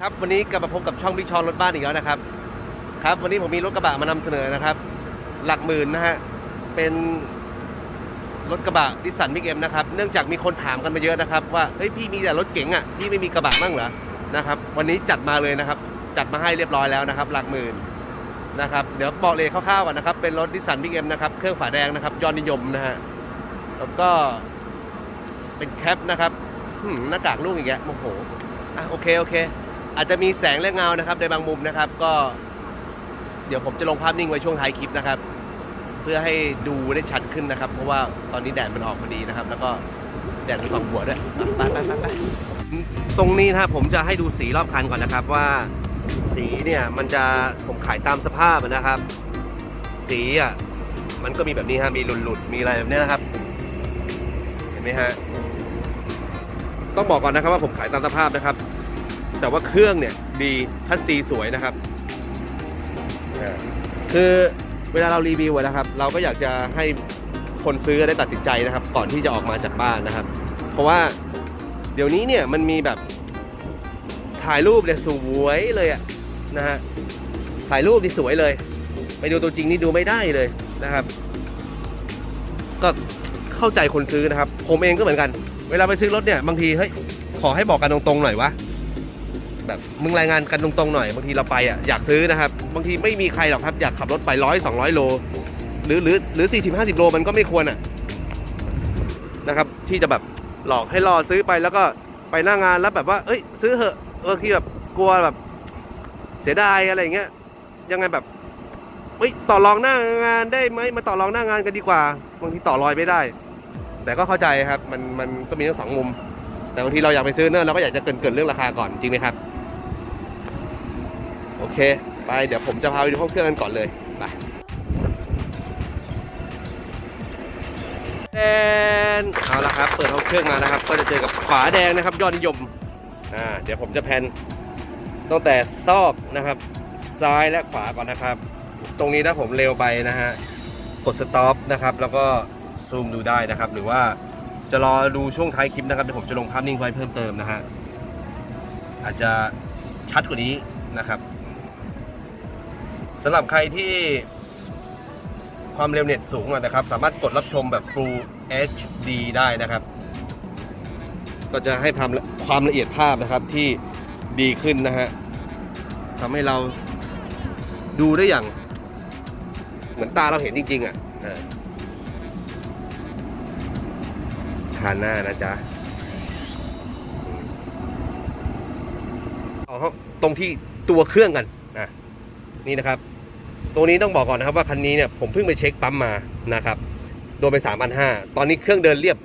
ครับวันนี้กลับมาพบกับช่องบิ๊กชอนรถบ้านอีกแล้วนะครับครับ วันนี้ผมมีรถกระบะมานำเสนอนะครับ หลักหมื่นนะฮะเป็นรถกระบะดิสันบิ๊กเอ็มนะครับเนื่องจากมีคนถามกันมาเยอะนะครับ ว่าเฮ้ยพี่มีแต่รถเก๋งอะพี่ไม่มีกระบะบ้างเหรอนะครับ วันนี้จัดมาเลยนะครับ จัดมาให้เรียบร้อยแล้วนะครับ หลักหมื่นนะครับเดี๋ยวบอกเลยคร่าวๆก่อนนะครับ เป็นรถดิสันบิ๊กเอ็มนะครับเครื่องฝาแดงนะครับยอดนิยมนะฮะแล้วก็เป็นแคปนะครับหืมหน้ากากลูกอีกแล้วโอ้โหอะโอเคโอเค อาจจะมีแสงและเงานะครับในบางมุมนะครับ ก็เดี๋ยวผมจะลงภาพนิ่งไว้ช่วงท้ายคลิปนะครับ เพื่อให้ดูได้ชัดขึ้นนะครับ เพราะว่าตอนนี้แดดมันออกพอดีนะครับ แล้วก็แดดมันส่องหัวด้วยไปไปไปไปตรงนี้นะครับผมจะให้ดูสีรอบคันก่อนนะครับว่าสีเนี่ยมันจะผมขายตามสภาพนะครับ สีอะมันก็มีแบบนี้ฮะมีหลุดๆมีอะไรแบบนี้นะครับ เห็นไหมฮะต้องบอกก่อนนะครับว่าผมขายตามสภาพนะครับ แต่ว่าเครื่องเนี่ยดีคัสซีสวยนะครับ คือเวลาเรารีวิวนะครับ เราก็อยากจะให้คนซื้อได้ตัดสินใจนะครับ ก่อนที่จะออกมาจากบ้านนะครับ เพราะว่าเดี๋ยวนี้เนี่ยมันมีแบบถ่ายรูปเนี่ยสวยเลยอะนะฮะถ่ายรูปนี่สวยเลย ไปดูตัวจริงนี่ดูไม่ได้เลยนะครับ ก็เข้าใจคนซื้อนะครับ ผมเองก็เหมือนกัน เวลาไปซื้อรถเนี่ยบางทีเฮ้ยขอให้บอกกันตรงๆหน่อยวะ แบบมึงรายงานกันตรงๆหน่อยบางทีเราไปอะอยากซื้อนะครับ บางทีไม่มีใครหรอกครับ อยากขับรถไปร้อยสองร้อยโล หรือหรือหรือสี่สิบห้าสิบโลมันก็ไม่ควรอะนะครับ ที่จะแบบหลอกให้รอซื้อไปแล้วก็ไปหน้างานแล้วแบบว่า เอ้ย ซื้อเหอะเออที่แบบกลัวแบบ เสียดายอะไรอย่างเงี้ยยังไงแบบเฮ้ยต่อรองหน้างานได้ไหมมาต่อรองหน้างานกันดีกว่าบางทีต่อรอยไม่ได้ แต่ก็เข้าใจครับ มันมันก็มีทั้งสองมุม แต่บางทีเราอยากไปซื้อเนิ่นเราก็อยากจะเกินเกินเรื่องราคาก่อนจริงไหมครับ เค ไปเดี๋ยวผมจะพาไปดูห้องเครื่องกันก่อนเลยไปแดนเอาละครับ เปิดห้องเครื่องมานะครับ ก็จะเจอกับฝาแดงนะครับ ยอดนิยมอ่าเดี๋ยวผมจะแพนตั้งแต่ซอกนะครับ ซ้ายและขวาก่อนนะครับ ตรงนี้ถ้าผมเร็วไปนะฮะกดสต็อปนะครับ แล้วก็ซูมดูได้นะครับ หรือว่าจะรอดูช่วงท้ายคลิปนะครับเดี๋ยวผมจะลงภาพนิ่งไว้เพิ่มเติมนะฮะอาจจะชัดกว่านี้นะครับ สำหรับใครที่ความเร็วเน็ตสูงนะครับ สามารถกดรับชมแบบ Full HD ได้นะครับ ก็จะให้ความความละเอียดภาพนะครับที่ดีขึ้นนะฮะทำให้เราดูได้อย่าง เหมือนตาเราเห็นจริง ๆอะทานหน้านะจ๊ะเอาเข้าตรงที่ตัวเครื่องกันอะ นี่นะครับตัวนี้ต้องบอกก่อนนะครับว่าคันนี้เนี่ยผมเพิ่งไปเช็คปั๊มมานะครับ โดนไป3 5 0 0ตอนนี้เครื่องเดินเรียบ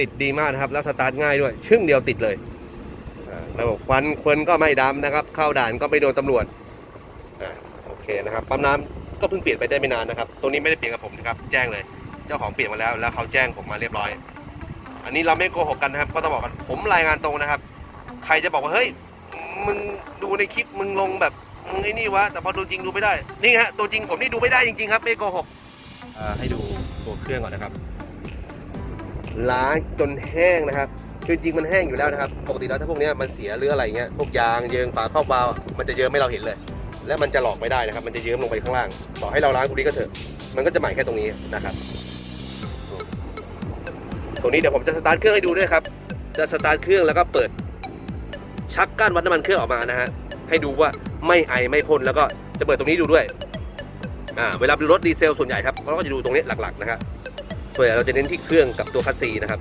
ติดดีมากนะครับ แล้วสตาร์ทง่ายด้วย ชึ่งเดียวติดเลยอ่าระบบควันควันก็ไม่ดำนะครับ เข้าด่านก็ไม่โดนตำรวจอโอเคนะครับ ปั๊มน้ำก็เพิ่งเปลี่ยนไปได้ไม่นานนะครับตัวนี้ไม่ได้เปลี่ยนกับผมนะครับ แจ้งเลย เจ้าของเปลี่ยนมาแล้ว แล้วเขาแจ้งผมมาเรียบร้อย อันนี้เราไม่โกหกกันนะครับ ก็ต้องบอกกัน ผมรายงานตรงนะครับ ใครจะบอกว่าเฮ้ย มึงดูในคลิปมึงลงแบบ ไอ้นี่วะแต่พอตัวจริงดูไม่ได้ นี่ฮะตัวจริงผมนี่ดูไม่ได้จริงๆครับไม่โกหกอ่าให้ดูตัวเครื่องก่อนนะครับ ล้างจนแห้งนะครับคือจริงมันแห้งอยู่แล้วนะครับ ปกติแล้วถ้าพวกเนี้ยมันเสียหรืออะไรเงี้ย พวกยางเยิงฝาครอบวาล์วมันจะเยิ้มไม่เราเห็นเลย และมันจะหลอกไม่ได้นะครับ มันจะเยิ้มลงไปข้างล่าง ต่อให้เราล้างตรงนี้ก็เถอะ มันก็จะใหม่แค่ตรงนี้นะครับ ตรงนี้เดี๋ยวผมจะสตาร์ทเครื่องให้ดูด้วยครับ จะสตาร์ทเครื่องแล้วก็เปิด ชักก้านวัดน้ำมันเครื่องออกมานะฮะ ให้ดูว่า ไม่ไอไม่พ่นแล้วก็จะเปิดตรงนี้ดูด้วยอ่าเวลาดูรถดีเซลส่วนใหญ่ครับเราก็จะดูตรงนี้หลักๆนะครับส่วนใหญ่เราจะเน้นที่เครื่องกับตัวคัสซีนะครับ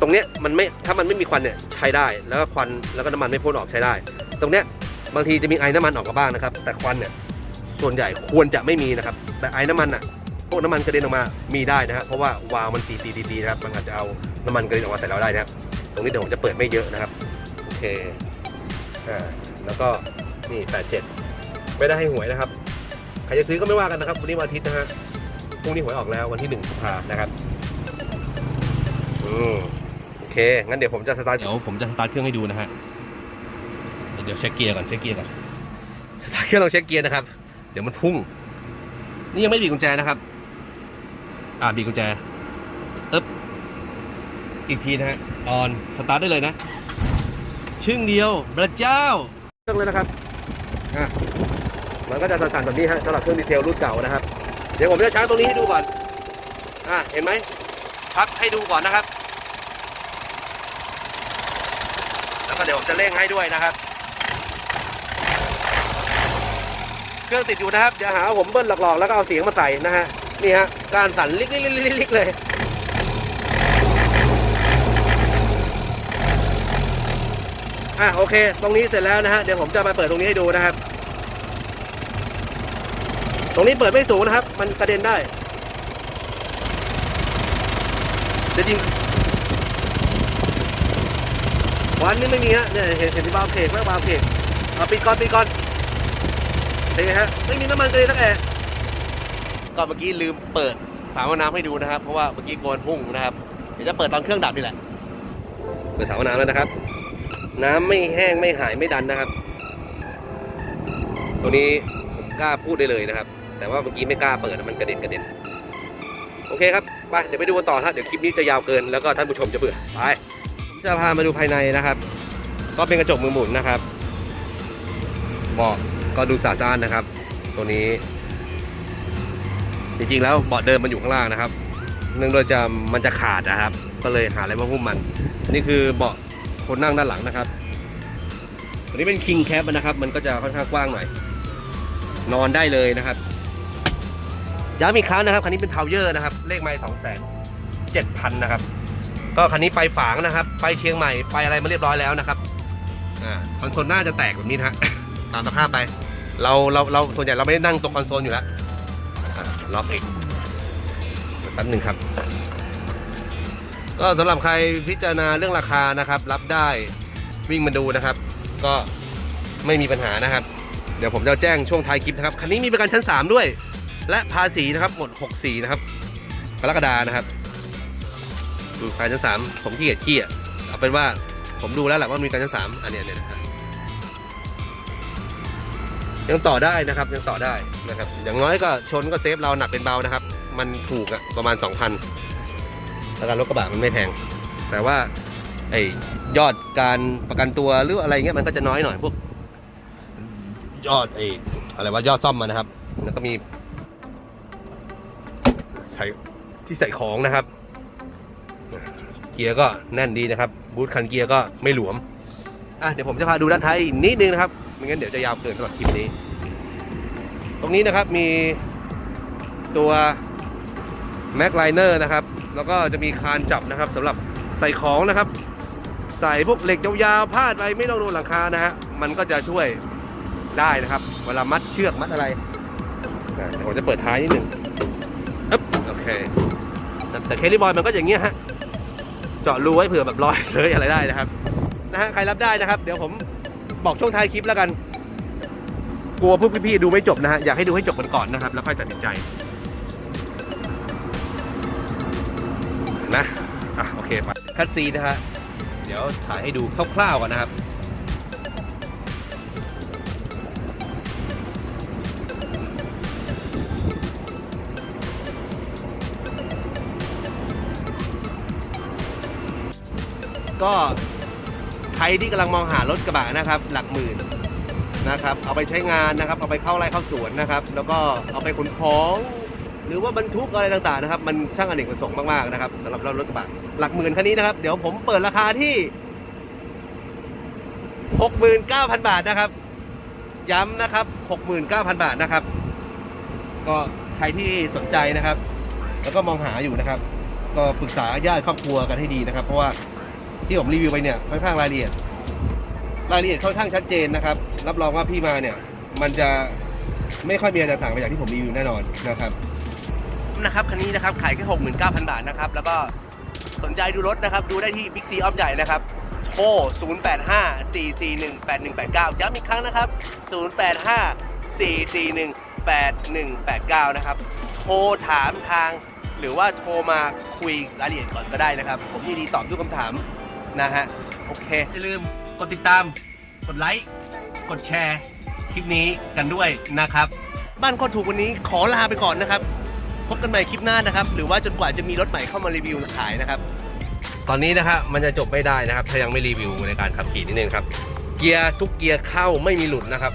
ตรงเนี้ยมันไม่ถ้ามันไม่มีควันเนี่ยใช้ได้แล้วก็ควันแล้วก็น้ำมันไม่พ่นออกใช้ได้ ตรงเนี้ยบางทีจะมีไอน้ำมันออกมาบ้างนะครับ แต่ควันเนี่ยส่วนใหญ่ควรจะไม่มีนะครับ แต่ไอน้ำมันอะพวกน้ำมันกระเด็นออกมา มีได้นะครับเพราะว่าวาล์วมันตีตีตีตีนะครับ มันอาจจะเอาน้ำมันกระเด็นออกมาใส่เราได้นะครับ ตรงนี้เดี๋ยวผมจะเปิดไม่เยอะนะครับ โอเค อ่า แล้วก็นี่87 ไม่ได้ให้หวยนะครับ ใครจะซื้อก็ไม่ว่ากันนะครับวันนี้วันอาทิตย์นะฮะพรุ่งนี้หวยออกแล้ววันที่หนึ่งกุมภานะครับอืมโอเค งั้นเดี๋ยวผมจะสตาร์ทเดี๋ยวผมจะสตาร์ทเครื่องให้ดูนะฮะเดี๋ยวเช็คเกียร์ก่อนเช็คเกียร์ก่อนสตาร์ทเครื่องลองเช็คเกียร์นะครับ เดี๋ยวมันพุ่ง นี่ยังไม่บีบกุญแจนะครับ อ่าบีบกุญแจอึ๊บอีกทีนะฮะออนสตาร์ทได้เลยนะชชึ่งเดียวพระเจ้า เครื่องเลยนะครับอะมันก็จะสั่นๆแบบนี้ฮะสำหรับเครื่องดีเทลรุ่นเก่านะครับ เดี๋ยวผมจะช้างตรงนี้ให้ดูก่อน อะเห็นไหมพักให้ดูก่อนนะครับ แล้วก็เดี๋ยวผมจะเร่งให้ด้วยนะครับ เครื่องติดอยู่นะครับอย่าหาว่าผมเบิ้ลหลอกๆแล้วก็เอาเสียงมาใส่นะฮะ นี่ฮะ การสั่นลิกลิกลิกลิกลิกเลย อะโอเค ตรงนี้เสร็จแล้วนะฮะเดี๋ยวผมจะมาเปิดตรงนี้ให้ดูนะครับ ตรงนี้เปิดไม่สูงนะครับ มันกระเด็นได้เดี๋ยวจริงควันนี่ไม่มีฮะเนี่ยเห็นเห็นที่บาวเพกแล้วบาวเพกเอาปิดก่อนปิดก่อนเป็นไงฮะไม่มีน้ำมันกระเด็นสักแอะก็เมื่อกี้ลืมเปิดฝาหม้อน้ำให้ดูนะครับ เพราะว่าเมื่อกี้โกนพุ่งนะครับ เดี๋ยวจะเปิดตอนเครื่องดับนี่แหละเปิดฝาหม้อน้ำแล้วนะครับ น้ำไม่แห้งไม่หายไม่ดันนะครับ ตัวนี้ผมกล้าพูดได้เลยนะครับ แต่ว่าเมื่อกี้ไม่กล้าเปิดนะมันกระเด็นกระเด็นโอเคครับไปเดี๋ยวไปดูกันต่อครับเดี๋ยวคลิปนี้จะยาวเกินแล้วก็ท่านผู้ชมจะเบื่อไปผมจะพามาดูภายในนะครับ ก็เป็นกระจกมือหมุนนะครับเบาะก็ดูสะอาดนะครับ ตัวนี้ จริงๆแล้วเบาะเดิมมันอยู่ข้างล่างนะครับ เนื่องด้วยจะมันจะขาดนะครับ ก็เลยหาอะไรมาหุ้มมันนนี้คือเบาะ คนนั่งด้านหลังนะครับอันนี้เป็น king cab นะครับ มันก็จะค่อนข้างกว้างหน่อย นอนได้เลยนะครับย้ำอีกครั้งนะครับคันนี้เป็นทาวเยอร์นะครับ เลขไมล์สองแสนเจ็ดพันนะครับ ก็คันนี้ไปฝางนะครับ ไปเชียงใหม่ไปอะไรมาเรียบร้อยแล้วนะครับอ่าคอนโซลหน้าจะแตกแบบนี้นะฮะตามสภาพไป เราเราเราส่วนใหญ่เราไม่ได้นั่งตรงคอนโซลอยู่แล้วล็อกเองแป๊บหนึ่งครับ ก็สำหรับใครพิจารณาเรื่องราคานะครับ รับได้วิ่งมาดูนะครับ ก็ไม่มีปัญหานะครับ เดี๋ยวผมจะแจ้งช่วงท้ายคลิปนะครับคันนี้มีประกันชั้น 3 ด้วย และภาษีนะครับหมด 6 สีนะครับกรกฎานะครับดูการชั้น 3 ผมขี้เกียจขี้อะเอาเป็นว่าผมดูแล้วแหละว่ามีการชั้น 3 อันเนี้ยเนี่ยนะครับยังต่อได้นะครับยังต่อได้นะครับ อย่างน้อยก็ชนก็เซฟเราหนักเป็นเบานะครับ มันถูกอะประมาณ 2,000 ประกันรถกระบะมันไม่แพง แต่ว่าไอ้ยอดการประกันตัวหรืออะไรเงี้ยมันก็จะน้อยหน่อยพวก ยอดไอ้อะไรว่ายอดซ่อมมันนะครับ แล้วก็มีใส่ที่ใส่ของนะครับ เกียร์ก็แน่นดีนะครับ บูทคันเกียร์ก็ไม่หลวมอะเดี๋ยวผมจะพาดูด้านท้ายนิดนึงนะครับไม่งั้นเดี๋ยวจะยาวเกินสำหรับคลิปนี้ ตรงนี้นะครับมีตัวแม็กไลเนอร์นะครับ แล้วก็จะมีคานจับนะครับสำหรับใส่ของนะครับ ใส่พวกเหล็กยาวๆพาดไปไม่ต้องโดนหลังคานะฮะมันก็จะช่วยได้นะครับ เวลามัดเชือกมัดอะไรเดี๋ยวผมจะเปิดท้ายนิดหนึ่งอึ๊บโอเค แต่แต่เคลิบอยมันก็อย่างเงี้ยฮะเจาะรูไว้เผื่อแบบลอยเลยอะไรได้นะครับนะฮะใครรับได้นะครับ เดี๋ยวผมบอกช่วงท้ายคลิปแล้วกัน กลัวพวกพี่ๆดูไม่จบนะฮะอยากให้ดูให้จบกันก่อนนะครับ แล้วค่อยตัดสินใจ นะ อะ โอเคไปคัดซีนนะฮะ เดี๋ยวถ่ายให้ดูคร่าวๆก่อนนะครับ ก็ใครที่กำลังมองหารถกระบะนะครับ หลักหมื่นนะครับ เอาไปใช้งานนะครับ เอาไปเข้าไร่เข้าสวนนะครับ แล้วก็เอาไปขนของ หรือว่าบรรทุกอะไรต่างๆนะครับ มันช่างอเนกประสงค์มากๆนะครับสำหรับรถกระบะหลักหมื่นคันนี้นะครับ เดี๋ยวผมเปิดราคาที่ 69,000 บาทนะครับ ย้ำนะครับ 69,000 บาทนะครับ ก็ใครที่สนใจนะครับ แล้วก็มองหาอยู่นะครับ ก็ปรึกษาญาติครอบครัวกันให้ดีนะครับ เพราะว่าที่ผมรีวิวไปเนี่ยค่อนข้างรายละเอียดรายละเอียดค่อนข้างชัดเจนนะครับ รับรองว่าพี่มาเนี่ย มันจะไม่ค่อยมีอะไรตกต่างไปจากที่ผมรีวิวแน่นอนนะครับ นะครับคันนี้นะครับขายแค่69,000 บาทนะครับ แล้วก็สนใจดูรถนะครับ ดูได้ที่บิ๊กซีออฟใหญ่นะครับโทร0854418189 ย้ำอีกครั้งนะครับ 0854418189 นะครับ โทรถามทาง หรือว่าโทรมาคุยรายละเอียดก่อนก็ได้นะครับ ผมยินดีตอบทุกคำถามนะฮะ โอเค อย่าลืมกดติดตาม กดไลค์ กดแชร์ คลิปนี้กันด้วยนะครับ บ้านคนถูกวันนี้ขอลาไปก่อนนะครับ พบกันใหม่คลิปหน้านะครับ หรือว่าจนกว่าจะมีรถใหม่เข้ามารีวิวขายนะครับ ตอนนี้นะครับมันจะจบไม่ได้นะครับ ถ้ายังไม่รีวิวในการขับขี่นิดนึงครับ เกียร์ทุกเกียร์เข้าไม่มีหลุดนะครับ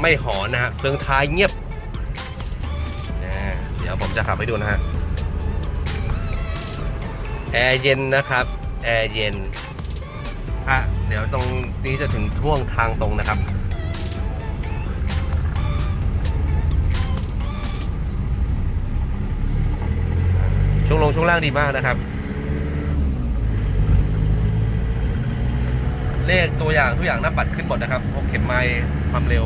ไม่หอนนะฮะเฟืองท้ายเงียบนะเดี๋ยวผมจะขับให้ดูนะฮะแอร์เย็นนะครับแอร์เย็นฮะเดี๋ยวตรงนี้จะถึงช่วงทางตรงนะครับ วงลงช่วงล่างดีมากนะครับ เลขตัวอย่างทุกอย่างหน้าปัดขึ้นหมดนะครับพวกเข็มไม้ความเร็ว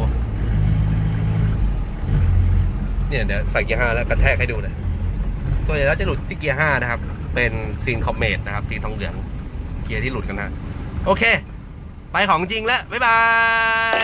เนี่ยเดี๋ยวใส่เกียร์ห้าแล้วกระแทกให้ดูเลยตัวใหญ่แล้วจะหลุดที่เกียร์ห้านะครับ เป็นซีนคอมเมดนะครับสีนทองเหลืองเกียร์ที่หลุดกันนะโอเค ไปของจริงแล้วบ๊ายบาย